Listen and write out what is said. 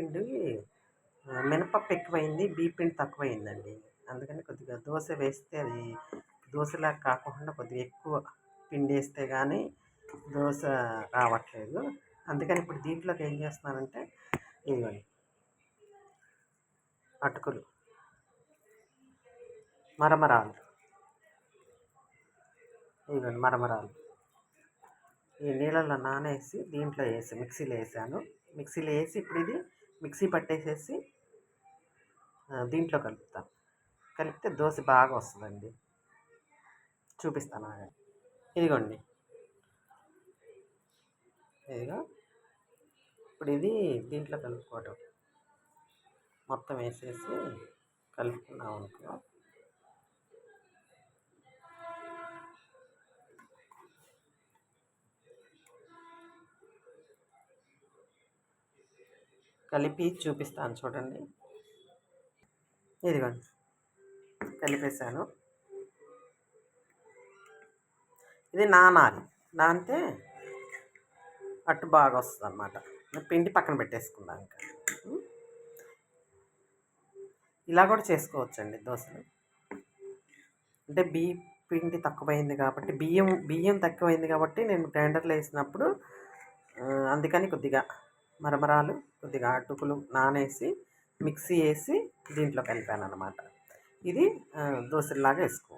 పిండి మినపప్పు ఎక్కువైంది బీపిండి పిండి తక్కువైందండి. అందుకని కొద్దిగా దోశ వేస్తే అది దోశలా కాకుండా కొద్దిగా ఎక్కువ పిండి వేస్తే కానీ దోశ రావట్లేదు. అందుకని ఇప్పుడు దీంట్లోకి ఏం చేస్తున్నానంటే ఇదిగోండి అటుకులు మరమరాలు. ఇదిగోండి మరమరాలు. ఈ నీళ్ళల్లో నానేసి దీంట్లో వేసి మిక్సీలో వేసాను. మిక్సీలో వేసి ఇప్పుడు ఇది మిక్సీ పట్టేసేసి దీంట్లో కలుపుతాను కలిపితే దోశ బాగా వస్తుందండి. చూపిస్తాను ఇదిగోండి. ఇదిగో. ఇప్పుడు ఇది దీంట్లో కలుపుకోవటం. మొత్తం వేసేసి కలుపుకున్నాం అనుకో. కలిపి చూపిస్తాను చూడండి. ఇదిగోండి. కలిపేసాను ఇది నానాలి. నానితే అట్టు బాగా వస్తుంది అన్నమాట పిండి పక్కన పెట్టేసుకుందాం ఇంకా. ఇలా కూడా చేసుకోవచ్చండి దోశలు. అంటే బియ్య పిండి తక్కువైంది కాబట్టి బియ్యం బియ్యం తక్కువైంది కాబట్టి నేను గ్రైండర్లో వేసినప్పుడు అందుకని కొద్దిగా మరమరాలు కొద్దిగా అటుకులు నానేసి మిక్సీ వేసి దీంట్లో కలిపాను అనమాట ఇది దోశలాగా వేసుకో.